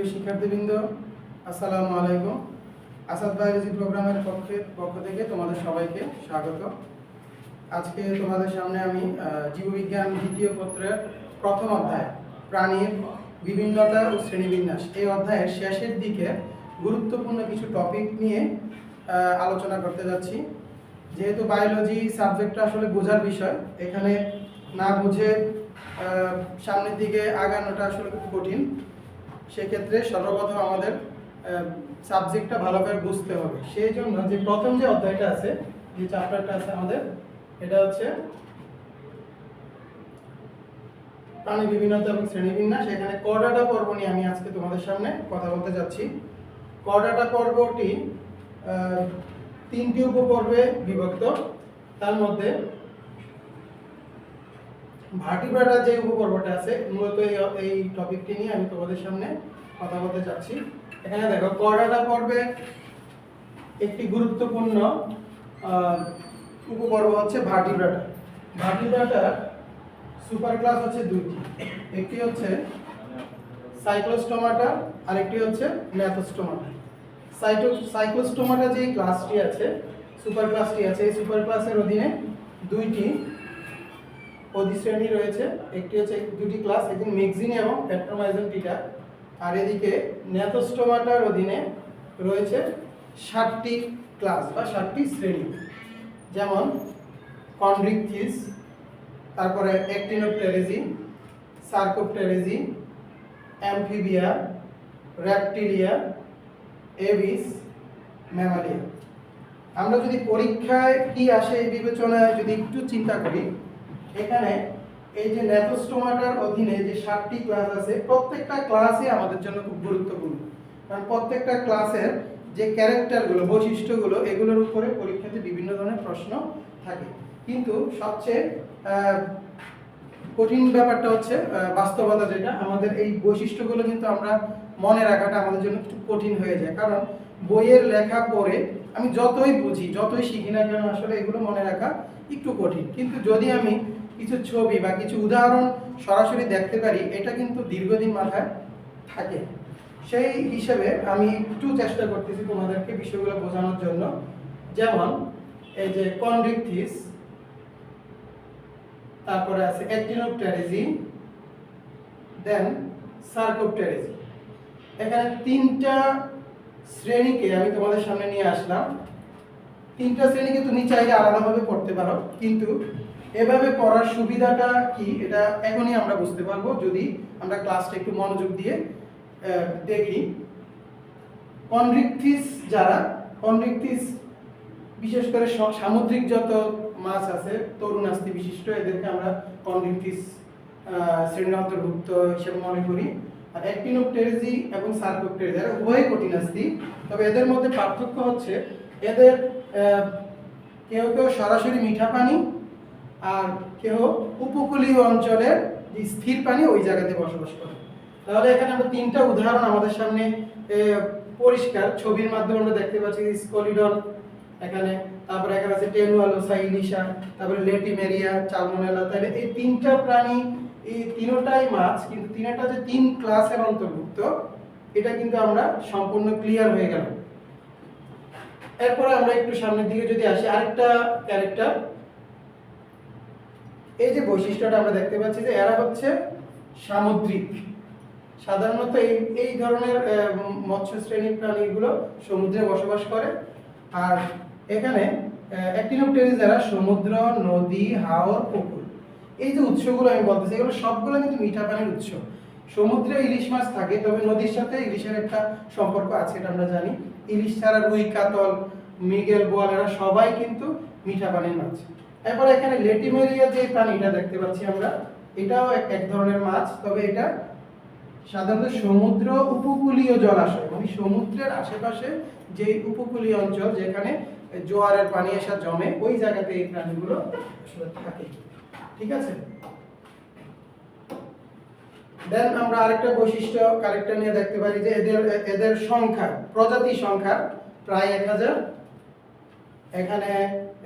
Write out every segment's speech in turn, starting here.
প্রিয় শিক্ষার্থীবৃন্দ, আসসালামু আলাইকুম। আসাদ বায়োলজি প্রোগ্রামের পক্ষে, পক্ষ থেকে তোমাদের সবাইকে স্বাগত। আজকে তোমাদের সামনে আমি জীববিজ্ঞান দ্বিতীয় পত্রের প্রথম অধ্যায়, প্রাণীর বিভিন্নতা ও শ্রেণীবিন্যাস। এই অধ্যায়ের শেষের দিকে গুরুত্বপূর্ণ কিছু টপিক নিয়ে আলোচনা করতে যাচ্ছি। যেহেতু বায়োলজি সাবজেক্টটা আসলে বোঝার বিষয়, এখানে না বুঝে সামনের দিকে আগানোটা আসলে খুব কঠিন। সেক্ষেত্রে সর্বপ্রথম আমাদের সাবজেক্টটা ভালো করে বুঝতে হবে। সেই জন্য যে প্রথম যে অধ্যায়টা আছে, যে চ্যাপ্টারটা আছে আমাদের, এটা হচ্ছে প্রাণী বিভিন্নতা এবং শ্রেণীবিন্যাস এখানে কর্ডাটা পর্ব নিয়ে আমি আজকে তোমাদের সামনে কথা বলতে যাচ্ছি। কর্ডাটা পর্বটি তিনটি উপপর্বে বিভক্ত। তার মধ্যে ভার্টিব্রাটা যে উপপর্বটা আছে, মূলত এই টপিকটি নিয়ে আমি তোমাদের সামনে কথা বলতে চাচ্ছি। এখানে দেখো কর্ডাটা পর্বে একটি গুরুত্বপূর্ণ উপপর্ব হচ্ছে ভার্টিব্রাটা ভার্টিব্রাটার সুপার ক্লাস হচ্ছে দুইটি। একটি হচ্ছে সাইক্লোস্টোমাটা আর একটি হচ্ছে ন্যাথোস্টোমাটা সাইটো সাইক্লোস্টোমাটা যে ক্লাসটি আছে সুপার ক্লাসটি আছে, এই সুপার ক্লাসের অধীনে দুইটি অধিশ্রেণী রয়েছে, একটি হচ্ছে দুটি ক্লাস একটি মেগজিন এবং প্যাট্রোমাইজন টিটা আর এদিকে ন্যাথোস্টোমাটার অধীনে রয়েছে ষাটটি ক্লাস বা ষাটটি শ্রেণি। যেমন কন্ড্রিকথিস তারপরে অ্যাক্টিনোপটেরেজি সার্কোপটেরেজি অ্যামফিবিয়া র্যাপটিলিয়া এভিস ম্যামালিয়া আমরা যদি পরীক্ষায় কি আসে এই বিবেচনায় যদি একটু চিন্তা করি এখানে এই যে ন্যাথোস্টোমাটার অধীনে যে সাতটি ক্লাস আছে, প্রত্যেকটা ক্লাসই আমাদের জন্য খুব গুরুত্বপূর্ণ। কারণ প্রত্যেকটা ক্লাসের যে ক্যারেক্টারগুলো বৈশিষ্ট্যগুলো, এগুলোর উপরে পরীক্ষাতে বিভিন্ন ধরনের প্রশ্ন থাকে। কিন্তু সবচেয়ে কঠিন ব্যাপারটা হচ্ছে বাস্তবতা যেটা, আমাদের এই বৈশিষ্ট্যগুলো কিন্তু আমরা মনে রাখাটা আমাদের জন্য একটু কঠিন হয়ে যায়। কারণ বইয়ের লেখা পড়ে আমি যতই বুঝি, যতই শিখি না কেন, আসলে এগুলো মনে রাখা একটু কঠিন। কিন্তু যদি আমি কিছু ছবি বা কিছু উদাহরণ সরাসরি দেখতে পারি, এটা কিন্তু দীর্ঘদিন মাথায় থাকে। সেই হিসেবে আমি একটু চেষ্টা করতেছি তোমাদেরকে বিষয়গুলো বোঝানোর জন্য। যেমন, এই যে কন্ড্রিকথিস তারপরে আছে অ্যাক্টিনোপটেরিজি দেন সার্কোপটেরিজি এখানে তিনটা শ্রেণীকে আমি তোমাদের সামনে নিয়ে আসলাম। তিনটা শ্রেণি কিন্তু নিচে আলাদাভাবে পড়তে পারো, কিন্তু এভাবে পড়ার সুবিধাটা কি এটা এখনই আমরা বুঝতে পারব যদি আমরা ক্লাসটা একটু মনোযোগ দিয়ে দেখি। কনরিকথিস যারা কনরিকথিস বিশেষ করে সামুদ্রিক যত মাছ আছে, তরুণ আস্তি বিশিষ্ট, এদেরকে আমরা কনরিকথিস শ্রেণির অন্তর্ভুক্ত হিসেবে মনে করি। আর অ্যাক্টিনোপটেরিজি এবং সার্কোপটেরিজি এরা উভয় কঠিন আস্তি। তবে এদের মধ্যে পার্থক্য হচ্ছে, এদের কেউ কেউ সরাসরি মিঠা পানি আর কেউ উপকূলীয় অঞ্চলের স্থির পানি ওই জায়গাতে বসবাস করে। তাহলে এখানে আমরা তিনটা উদাহরণ আমাদের সামনে পরিষ্কার। ছবির মাধ্যমে আমরা দেখতে পাচ্ছি স্কলিডন এখানে, তারপরে এখানে আছে টেনুয়ালোসা ইলিশা তারপরে লেটিমেরিয়া, চালমোনেলা। তাহলে এই তিনটা প্রাণী, এই তিনটাই মাছ, কিন্তু তিনটা যে তিন ক্লাসের অন্তর্ভুক্ত, এটা কিন্তু আমরা সম্পূর্ণ ক্লিয়ার হয়ে গেল এরপরে আমরা একটু সামনের দিকে যদি আসি, আরেকটা ক্যারেক্টার এই যে বৈশিষ্ট্যটা আমরা দেখতে পাচ্ছি যে এরা হচ্ছে সামুদ্রিক। সাধারণত এই এই ধরনের মৎস্য শ্রেণির প্রাণীগুলো সমুদ্রে বসবাস করে। আর এখানে অ্যাক্টিনোপটেরিস যারা সমুদ্র, নদী, হাওর, পুকুর। এই যে উৎসগুলো আমি বলতেছি, এগুলো সবগুলো কিন্তু মিঠা পানির উৎস। সমুদ্রে ইলিশ মাছ থাকে, তবে নদীর সাথে ইলিশের একটা সম্পর্ক আছে এটা আমরা জানি। ইলিশ ছাড়া রুই, কাতল, মৃগেল, বোয়াল, এরা সবাই কিন্তু মিঠা পানির মাছ। এরপর এখানে লেটিমেরিয়া যে প্রাণীটা দেখতে পাচ্ছি আমরা, এটাও এক ধরনের মাছ, তবে এটা সাধারণত সমুদ্র উপকূলীয় জলাশয় মানে সমুদ্রের আশেপাশে যে উপকূলীয় অঞ্চল যেখানে জোয়ারের পানি এসে জমে, ওই জায়গাতে এই প্রাণীগুলো থাকে। ঠিক আছে? দেন আমরা আরেকটা বৈশিষ্ট্য কারেক্টার নিয়ে দেখতে পারি যে এদের এদের সংখ্যা প্রজাতি সংখ্যা প্রায় এক হাজার। এখানে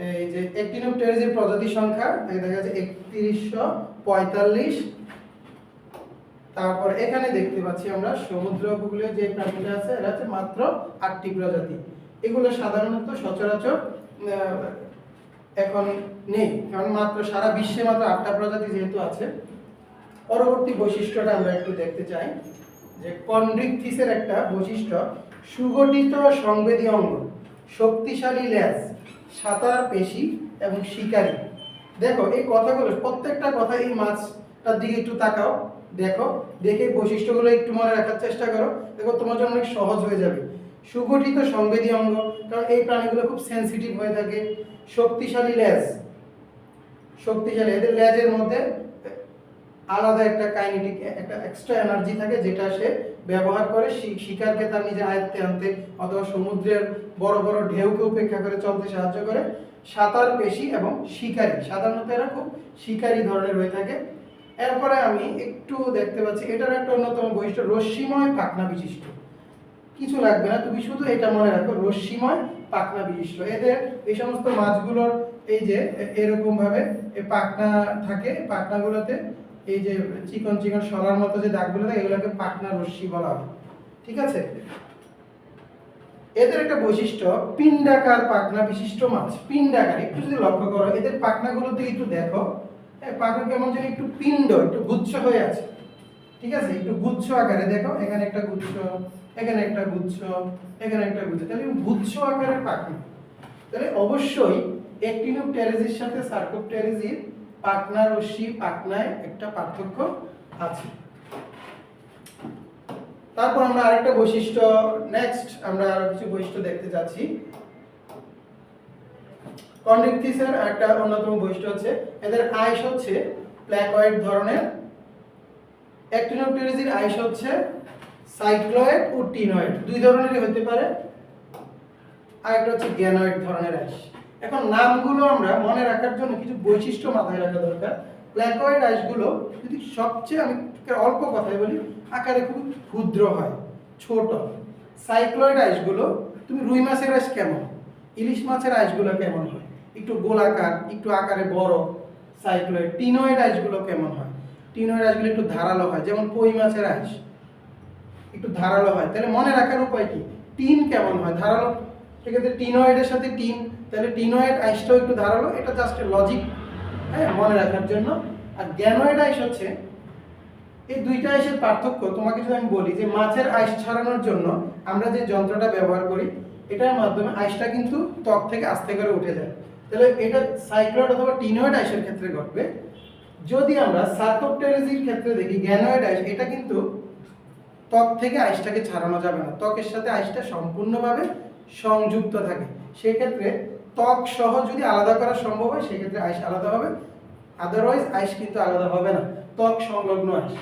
এই যে অ্যাক্টিনোপটেরিজের প্রজাতি সংখ্যা দেখা যাচ্ছে একত্রিশশো পঁয়তাল্লিশ। তারপর এখানে দেখতে পাচ্ছি আমরা সমুদ্র উপকূলীয় যে প্রাণীটা আছে, এরা হচ্ছে মাত্র আটটি প্রজাতি। এগুলো সাধারণত সচরাচর এখন নেই। কারণ মাত্র সারা বিশ্বে মাত্র আটটা প্রজাতি যেহেতু আছে, পরবর্তী বৈশিষ্ট্যটা আমরা একটু দেখতে চাই। যে কন্ড্রিকথিসের একটা বৈশিষ্ট্য, সুগঠিত সংবেদী অঙ্গ, শক্তিশালী লেজ সাঁতার, পেশি এবং শিকারী। দেখো, এই কথাগুলো, প্রত্যেকটা কথা এই মাছটার দিকে একটু তাকাও, দেখো, দেখে বৈশিষ্ট্যগুলো একটু মনে রাখার চেষ্টা করো। দেখো, তোমার জন্য অনেক সহজ হয়ে যাবে। সুগঠিত সংবেদী অঙ্গ, কারণ এই প্রাণীগুলো খুব সেনসিটিভ হয়ে থাকে। শক্তিশালী লেজ। শক্তিশালী, এদের লেজের মধ্যে আলাদা একটা কাইনেটিক একটা এক্সট্রা এনার্জি থাকে, যেটা সে ব্যবহার করে শিকারকে তার নিজের আয়ত্তে আনতে, অথবা সমুদ্রের বড় বড় ঢেউকে উপেক্ষা করে চলতে সাহায্য করে। সাঁতার পেশি এবং শিকারী। সাধারণত এরা খুব শিকারী ধরনের হয়ে থাকে। এরপরে আমি একটু দেখতে পাচ্ছি, এটার একটা অন্যতম বৈশিষ্ট্য, রশ্মিময় পাখনা বিশিষ্ট। কিছু লাগবে না, তুমি শুধু এটা মনে রাখো, রশ্মিময় পাখনা বিশিষ্ট। এদের এই সমস্ত মাছগুলোর এই যে এ- এরকম ভাবে এই পাখনা থাকে, পাখনাগুলোতে এই যে চিকন চিকন সরার মতো যে দাগগুলো থাকে, এগুলোকে পাখনা রশ্মি বলা হয়। ঠিক আছে? এদের একটা বৈশিষ্ট্য, পিণ্ডাকার পাখনা বিশিষ্ট মাছ। পিণ্ডাকার, একটু যদি লক্ষ্য করো, এদের পাখনাগুলোতে একটু দেখো পাখনা কেমন যেন একটু পিণ্ড, একটু গুচ্ছ হয়ে আছে। ঠিক আছে? একটু গুচ্ছ আকারে দেখো, এখানে একটা গুচ্ছ, এখানে একটা গুচ্ছ, এখানে একটা গুচ্ছ। তাহলে গুচ্ছ আকারের পাখনা। তাহলে অবশ্যই অ্যাক্টিনোপ টেরেজির সাথে সার্কোপ টেরেজির পাখনা রশ্মি পাখনায় একটা পার্থক্য আছে। তারপর আমরা আরেকটা বৈশিষ্ট্য নেক্সট আমরা আরও কিছু বৈশিষ্ট্য দেখতে যাচ্ছি। কন্ড্রিকথিসের একটা অন্যতম বৈশিষ্ট্য হচ্ছে, এদের আইস হচ্ছে প্ল্যাকয়েড ধরনের। অ্যাক্টিনোপটেরিজির আইস হচ্ছে সাইক্লয়েড ও টিনয়েড দুই ধরনেরই হতে পারে। আর একটা হচ্ছে গ্যানয়েড ধরনের আইস এখন নামগুলো আমরা মনে রাখার জন্য কিছু বৈশিষ্ট্য মাথায় রাখা দরকার। প্ল্যাকয়েড আইসগুলো যদি সবচেয়ে আমি অল্প কথায় বলি, আকারে খুব ক্ষুদ্র হয়, ছোট। সাইক্লয়েড আইসগুলো তুমি রুই মাছের আইস কেমন? ইলিশ মাছের আইসগুলো কেমন হয়? একটু গোলাকার, একটু আকারে বড় সাইক্লয়েড টিনয়েড আইসগুলো কেমন হয়? টিনয়েড আইসগুলো একটু ধারালো হয়, যেমন কই মাছের আইস একটু ধারালো হয়। তাহলে মনে রাখার উপায় কি? টিন কেমন হয়? ধারালো? সেক্ষেত্রে টিনয়েডের সাথে টিন, তাহলে টিনয়েড আইসটাও একটু ধারালো, এটা জাস্ট লজিক হ্যাঁ মনে রাখার জন্য। আর গ্যানয়েড আইস হচ্ছে, এই দুইটা আইসের পার্থক্য তোমাকে যদি আমি বলি যে মাছের আইস ছাড়ানোর জন্য আমরা যে যন্ত্রটা ব্যবহার করি, এটার মাধ্যমে আইসটা কিন্তু ত্বক থেকে আস্তে করে উঠে যায়। তাহলে এটা সাইক্লয়েড অথবা টিনয়েড আইসের ক্ষেত্রে ঘটবে। যদি আমরা সার্কোপটেরিজির ক্ষেত্রে দেখি গ্যানয়েড আইস, এটা কিন্তু ত্বক থেকে আইসটাকে ছাড়ানো যাবে না। ত্বকের সাথে আইসটা সম্পূর্ণভাবে সংযুক্ত থাকে। সেক্ষেত্রে ত্বক সহ যদি আলাদা করা সম্ভব হয়, সেক্ষেত্রে আইস আলাদা হবে। আদারওয়াইজ আইস কিন্তু আলাদা হবে না। ত্বক সংলগ্ন আইস।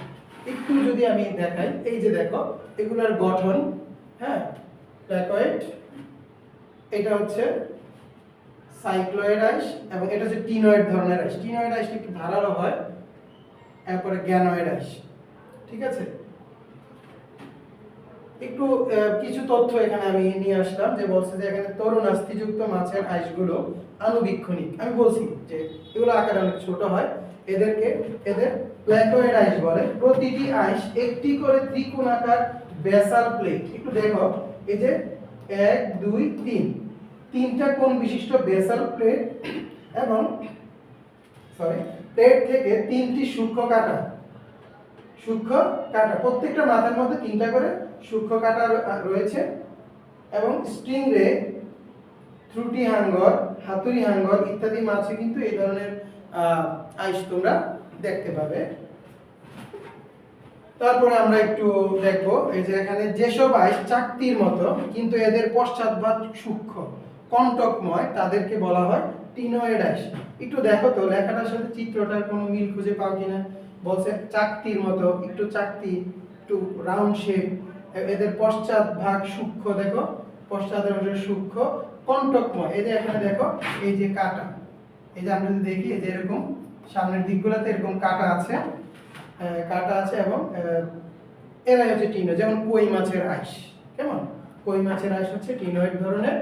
একটু যদি আমি দেখাই, এই যে দেখো, এগুলোর গঠন হ্যাঁ প্ল্যাকয়েড এটা হচ্ছে সাইক্লয়েড আইস এবং এটা হচ্ছে টিনয়েড ধরনের আইস। টিনয়েড আইস একটু ধারালো হয়, এরপরে গ্যানয়েড আইস। ঠিক আছে? একটু কিছু তথ্য এখানে আমি নিয়ে আসলাম যে বলছে যে এখানে তরুণ আস্থিযুক্ত মাছের আইসগুলো আনুবীক্ষণিক আমি বলছি যে এগুলো আকারে অনেক ছোট হয়। এদেরকে, এদের প্ল্যাকয়েড আইস বলে। প্রতিটি আইস একটি করে ত্রিকোণাকার বেসাল প্লেট। একটু দেখো, এই যে এক, দুই, তিন। তিনটা কোণ বিশিষ্ট বেসাল প্লেট এবং সরি প্লেট থেকে তিনটি সূক্ষ্ম কাটা। সূক্ষ্ম কাটা। প্রত্যেকটা মাথার মধ্যে তিনটা করে সূক্ষ্ম কাটা রয়েছে এবং স্ট্রিং রে ত্রুটি হাঙ্গর, হাতুড়ি হাঙ্গর ইত্যাদি মাছে কিন্তু এই ধরনের আইস তোমরা দেখতে পাবে। তারপরে আমরা একটু দেখব, এই যে এখানে যেসব আইস চাকতির মতো, কিন্তু এদের পশ্চাৎভাগ সূক্ষ্ম, কণ্টকময়, তাদেরকে বলা হয় টিনয়েড আইস। একটু দেখো তো, লেখাটার সাথে চিত্রটার কোনো মিল খুঁজে পাও কিনা? বলছে চাকতির মতো, একটু চাকতি, একটু রাউন্ড শেপ এদের পশ্চাৎ ভাগ সূক্ষ্ম, দেখো। অংশ সূক্ষ্ম, কণ্টকময়। যে এখানে দেখো, এই যে কাটা। এই যে আমরা যদি দেখি যে এরকম, সামনের দিকগুলোতে এরকম কাটা আছে কাটা আছে এবং এরাই হচ্ছে টিনো যেমন কই মাছের আইস। কেমন? কই মাছের আইস হচ্ছে টিনোয়েড ধরনের।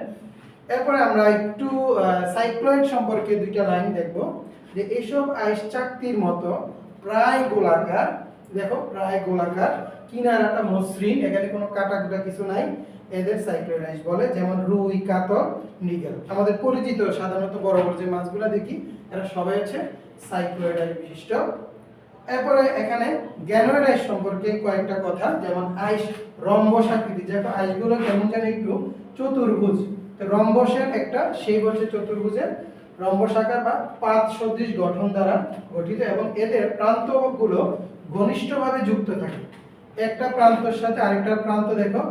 এরপরে আমরা একটু সাইক্লয়েড সম্পর্কে দুইটা লাইন দেখব, যে এইসব আইস চাকতির মতো প্রায় গোলাকার দেখো, প্রায় গোলাকার, কিনারাটা মসৃণ, এখানে কোনো কাটা কুটা কিছু নাই। এদের সাইক্লোয়েড বলে, যেমন রুই, কাতল, মৃগেল। আমাদের পরিচিত সাধারণত বড় বড় যে মাছগুলো দেখি, এরা সবাই হচ্ছে সাইক্লোয়েড আইস বিশিষ্ট। এরপরে এখানে গ্যানোয়েড আইস সম্পর্কে কয়েকটা কথা, যেমন আইস, রম্বস আকৃতি। দেখো, আইসগুলো কেমন যেন একটু চতুর্ভুজ। রম্বসের একটা, সেই হচ্ছে চতুর্ভুজের রম্বস আকার বা পাত সদৃশ গঠন দ্বারা গঠিত এবং এদের প্রান্তগুলো ঘনিষ্ঠভাবে যুক্ত থাকে। একটা প্রান্তর সাথে আরেকটা প্রান্ত দেখো।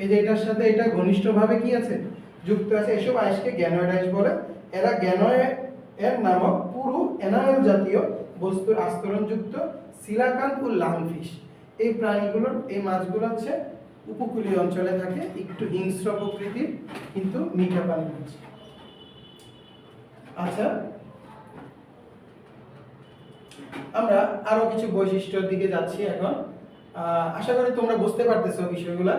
এই যে এটার সাথে এটা ঘনিষ্ঠভাবে কি আছে? যুক্ত আছে। এসব আইসকে গ্যানোয়েড আইস বলে। এরা গ্যানোয়েড এর নামক পুরু এনামেল জাতীয় বস্তুর আস্তরণযুক্ত সিলাকান্ত ও লাংফিশ। এই প্রাণীগুলোর, এই মাছগুলো হচ্ছে উপকূলীয় অঞ্চলে থাকে। একটু হিংস্র প্রকৃতির, কিন্তু মিঠা পানি আচ্ছা আমরা আরও কিছু বৈশিষ্ট্যের দিকে যাচ্ছি এখন। আশা করি তোমরা বুঝতে পারতেছো বিষয়গুলা।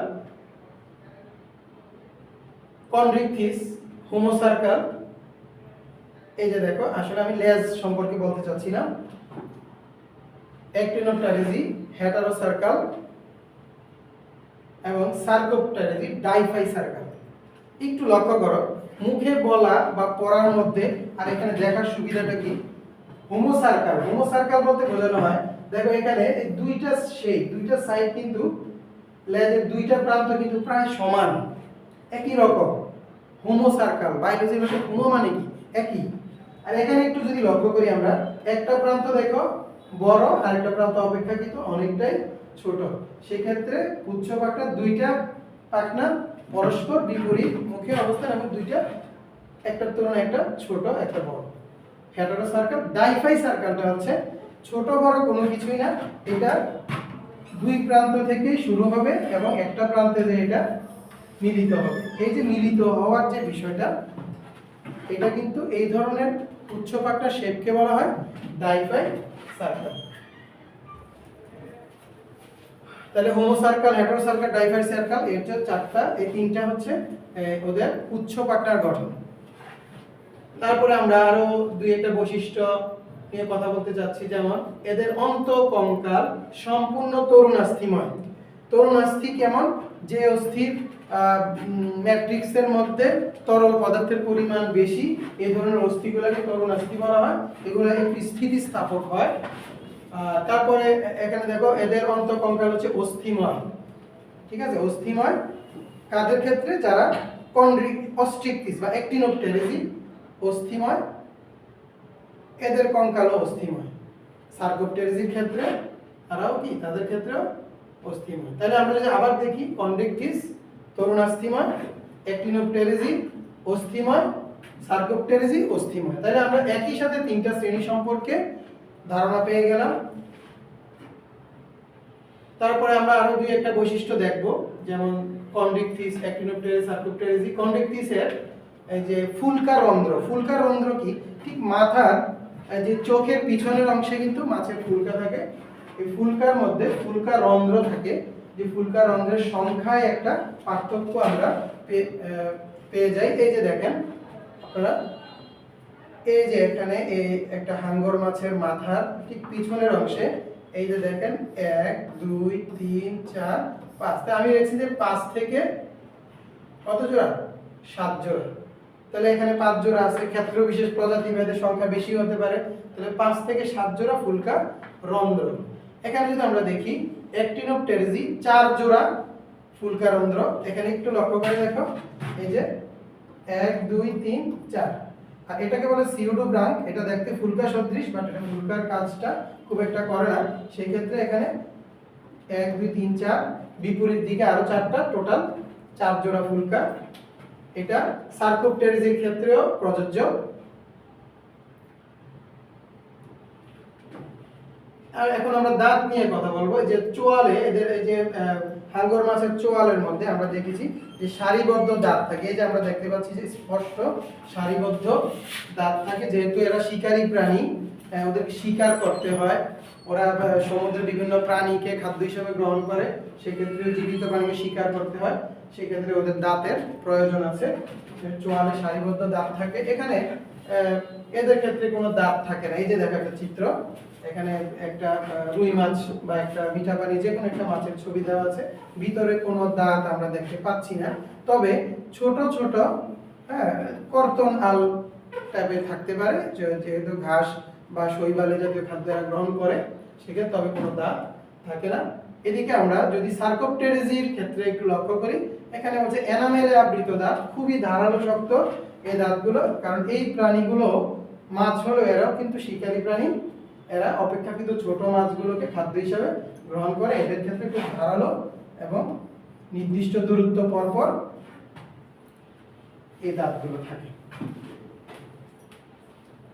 কন্ড্রিকথিস হোমোসার্কাল এই যে দেখো, আসলে আমি লেজ সম্পর্কে বলতে চাচ্ছি চাচ্ছিলাম। অ্যাক্টিনোপ্টারেজি হেটারোসার্কাল এবং সার্কোপ্টারেজি ডাইফাই সার্কাল একটু লক্ষ্য করো, মুখে বলা বা পড়ার মধ্যে আর এখানে দেখার সুবিধাটা কি? হোমোসার্কাল হোমোসার্কাল বলতে বোঝানো হয়, দেখো এখানে এই দুইটা শেপ দুইটা সাইড কিন্তু লেজের দুইটা প্রান্ত কিন্তু প্রায় সমান, একই রকম। হোমোসার্কাল বায়োলজির ভাষায় হোমো মানে কি? একই। আর এখানে একটু যদি লক্ষ্য করি আমরা, একটা প্রান্ত দেখো বড় আর একটা প্রান্ত অপেক্ষা কিন্তু অনেকটাই ছোট। সেক্ষেত্রে উচ্চ পাখনা দুইটা পাখনা পরস্পর বিপরীত মুখে অবস্থান এবং দুইটা, একটার তুলনায় একটা ছোট, একটা বড়। হেটারো সার্কেল, ডাইফাই সার্কেলটা হচ্ছে ছোট বড় কোনো কিছুই না। এটা দুই প্রান্ত থেকে শুরু হবে এবং একটা প্রান্তে যে এটা মিলিত হবে। এই যে মিলিত হওয়ার যে বিষয়টা, এটা কিন্তু এই ধরনের উচ্চ পাকটা শেপকে বলা হয় ডাইফাই সার্কেল। তাহলে হোমো সার্কেল, হেটারো সার্কেল, ডাইফাই সার্কেল, এর যে চারটা, এই তিনটা হচ্ছে ওদের উচ্চ পাকটার গঠন। তারপরে আমরা আরও দুই একটা বৈশিষ্ট্য নিয়ে কথা বলতে যাচ্ছি, যেমন এদের অন্ত কঙ্কাল সম্পূর্ণ তরুণাস্থিময়। তরুণাস্থি কেমন? যে অস্থির ম্যাট্রিক্সের মধ্যে তরল পদার্থের পরিমাণ বেশি এই ধরনের অস্থিগুলোকে তরুণাস্থি বলা হয়। এগুলো একটি স্থিতিস্থাপক হয়। তারপরে এখানে দেখো, এদের অন্ত কঙ্কাল হচ্ছে অস্থিময়। ঠিক আছে? অস্থিময়। কাদের ক্ষেত্রে? যারা কন্ড্রি অস্ট্রিকটিস বা অ্যাক্টিনোপটেরিজি অস্থিময়, এদের কঙ্কালও অস্থিময়। সার্কোপটেরিজির ক্ষেত্রে তারাও কি? তাদের ক্ষেত্রেও অস্থিময়। তাহলে আমরা যদি আবার দেখি কন্ড্রিকটিস তরুণাস্থিময়, অ্যাক্টিনোপটেরিজি অস্থিময়, সার্কোপটেরিজি অস্থিময়। তাহলে আমরা একই সাথে তিনটা শ্রেণি সম্পর্কে ধারণা পেয়ে গেলাম। তারপরে আমরা আরও দুই একটা বৈশিষ্ট্য দেখব, যেমন কন্ড্রিকটিস অ্যাক্টিনোপটেরিজ, সার্কোপটেরিজি। কন্ড্রিকটিসের এই যে ফুলকা রন্ধ্র ফুলকা রন্ধ্র কি? ঠিক মাথার যে চোখের পিছনের অংশে কিন্তু মাছের ফুলকা থাকে। এই ফুলকার মধ্যে ফুলকা রন্ধ্র থাকে। যে ফুলকা রন্ধ্রের সংখ্যায় একটা পার্থক্য আমরা পেয়ে যাই। এই যে দেখেন, আপনারা, এই যে এখানে এই একটা হাঙ্গর মাছের মাথার ঠিক পিছনের অংশে, এই যে দেখেন, এক, দুই, তিন, চার, পাঁচ। তা আমি রেখেছি যে পাঁচ থেকে কত জোড়া? সাত জোড়া। তাহলে এখানে পাঁচ জোড়া আছে। ক্ষেত্র বিশেষ প্রজাতি ভেদের সংখ্যা বেশি হতে পারে। তাহলে পাঁচ থেকে সাত জোড়া ফুলকা রন্ধ্র। এখানে যদি আমরা দেখি, অ্যাক্টিনোপটেরিজি, চার জোড়া ফুলকা রন্ধ্র। এখানে একটু লক্ষ্য করে দেখো। এই যে এক, দুই, তিন, চার। আর এটাকে বলে সিউডো ব্রাঙ্ক এটা দেখতে ফুলকা সদৃশ বাট এটা ফুলকার কাজটা খুব একটা করে না। সেই ক্ষেত্রে এখানে এক, দুই, তিন, চার। বিপরীত দিকে আরও চারটা টোটাল চার জোড়া ফুলকা এটা সার্কোপটেরিজির ক্ষেত্রেও প্রযোজ্য। আর এখন আমরা দাঁত নিয়ে কথা বলব। যে চোয়ালে, এদের এই যে হাঙ্গর মাছের চোয়ালের মধ্যে আমরা দেখেছি যে সারিবদ্ধ দাঁত থাকে। এই যে আমরা দেখতে পাচ্ছি যে স্পষ্ট সারিবদ্ধ দাঁত থাকে। যেহেতু এরা শিকারী প্রাণী ওদেরকে শিকার করতে হয়। ওরা সমুদ্রের বিভিন্ন প্রাণীকে খাদ্য হিসেবে গ্রহণ করে। সেক্ষেত্রে জীবিত প্রাণীকে শিকার করতে হয়। সেক্ষেত্রে ওদের দাঁতের প্রয়োজন আছে। চোয়ালে সারিবদ্ধ দাঁত থাকে। এখানে এদের ক্ষেত্রে কোনো দাঁত থাকে না। এই যে দেখা একটা চিত্র। এখানে একটা রুই মাছ বা একটা মিঠা পানি যে কোনো একটা মাছের ছবি দেওয়া আছে। ভিতরে কোনো দাঁত আমরা দেখতে পাচ্ছি না। তবে ছোট ছোট হ্যাঁ কর্তন আল টাইপের থাকতে পারে। যেহেতু ঘাস বা শৈবালে জাতীয় খাদ্য গ্রহণ করে, সেক্ষেত্রে তবে কোনো দাঁত থাকে না। এদিকে আমরা যদি সার্কোপটেরিজির ক্ষেত্রে একটু লক্ষ্য করি, এখানে হচ্ছে এনামেলে আবৃত দাঁত, খুবই ধারালো শক্ত এই দাঁতগুলো, কারণ এই প্রাণীগুলো মাছ হলো এরাও কিন্তু শিকারী প্রাণী। এরা অপেক্ষাকৃত ছোট মাছগুলোকে খাদ্য হিসাবে গ্রহণ করে, এদের ক্ষেত্রে খুব ধারালো এবং নির্দিষ্ট দূরত্ব পরপর এই দাঁতগুলো থাকে।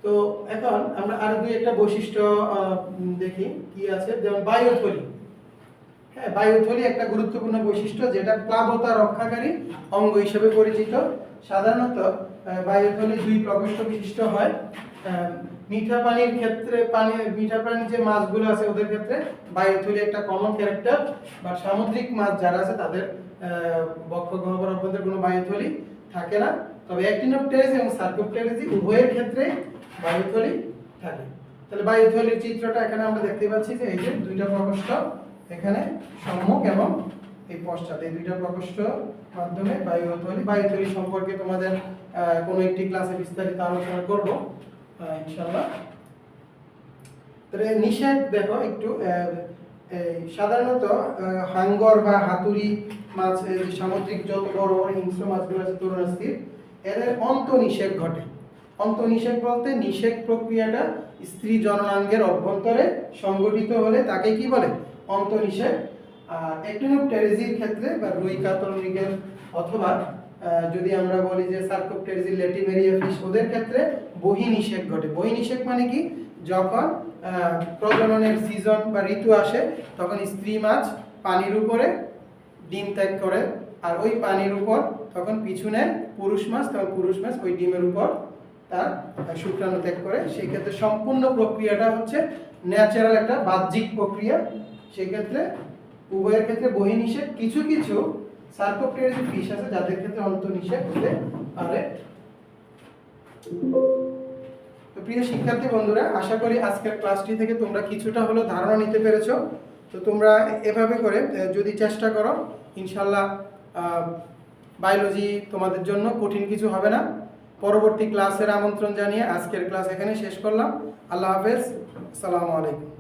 তো এখন আমরা আরও দুই একটা বৈশিষ্ট্য দেখি, কি আছে? যেমন বায়ুথলি। হ্যাঁ বায়ুথলি একটা গুরুত্বপূর্ণ বৈশিষ্ট্য যেটা প্লাবতা রক্ষাকারী অঙ্গ হিসেবে পরিচিত। সাধারণত বায়ুথলি দুই প্রকোষ্ঠ বিশিষ্ট হয়। মিঠা পানির ক্ষেত্রে পানি মিঠা পানির যে মাছগুলো আছে ওদের ক্ষেত্রে বায়ুথলি একটা কমন ক্যারেক্টার বা সামুদ্রিক মাছ যারা আছে তাদের আহ, বক্ষ গহ্বর অভ্যন্তরে কোনো বায়ুথলি থাকে না। তবে অ্যাক্টিনোপটেরিজ এবং সার্কোপটেরিজি উভয়ের ক্ষেত্রে বায়ুথলি থাকে। তাহলে বায়ুথলির চিত্রটা এখানে আমরা দেখতে পাচ্ছি যে এই যে দুইটা প্রকোষ্ঠ। এখানে সম্মুখ এবং এই পশ্চাৎ এই দুইটা প্রকোষ্ঠ মাধ্যমে বায়ুথলি বায়ুথলি সম্পর্কে তোমাদের কোনো একটি ক্লাসে বিস্তারিত আলোচনা করব আহ, ইনশাআল্লাহ। তাহলে নিষেধ দেখো একটু সাধারণত হাঙ্গর বা হাতুড়ি মাছ সামুদ্রিক যত বড় বড় হিংস্র মাছগুলো আছে তরুণাস্থির এদের অন্তনিষেক ঘটে। অন্তনিষেক বলতে নিষেক প্রক্রিয়াটা স্ত্রী জননাঙ্গের অভ্যন্তরে সংগঠিত হলে তাকে কি বলে? অন্তনিষেক আর একটিনোপটেরিজির ক্ষেত্রে বা রুই কাতল অথবা যদি আমরা বলি যে সার্কোপটেরিজি লেটিমেরিয়া ফিশ ওদের ক্ষেত্রে বহিনিষেক ঘটে। বহিনিষেক মানে কি? যখন প্রজননের সিজন বা ঋতু আসে, তখন স্ত্রী মাছ পানির উপরে ডিম ত্যাগ করে আর ওই পানির উপর তখন পিছনে পুরুষ মাছ, তখন পুরুষ মাছ ওই ডিমের উপর তার শুক্রাণু ত্যাগ করে। সেই ক্ষেত্রে সম্পূর্ণ প্রক্রিয়াটা হচ্ছে ন্যাচারাল একটা বাহ্যিক প্রক্রিয়া। সেক্ষেত্রে উভয়ের ক্ষেত্রে বহি নিষেধ, কিছু কিছু সার্কোপটেরিজ ফিশ আছে যাদের ক্ষেত্রে অন্তর্নিষেধ হতে পারে। তো প্রিয় শিক্ষার্থী বন্ধুরা, আশা করি আজকের ক্লাসটি থেকে তোমরা কিছুটা হলো ধারণা নিতে পেরেছ। তো তোমরা এভাবে করে যদি চেষ্টা করো ইনশাল্লাহ বায়োলজি তোমাদের জন্য কঠিন কিছু হবে না। পরবর্তী ক্লাসের আমন্ত্রণ জানিয়ে আজকের ক্লাস এখানে শেষ করলাম। আল্লাহ হাফেজ। আসসালামু আলাইকুম।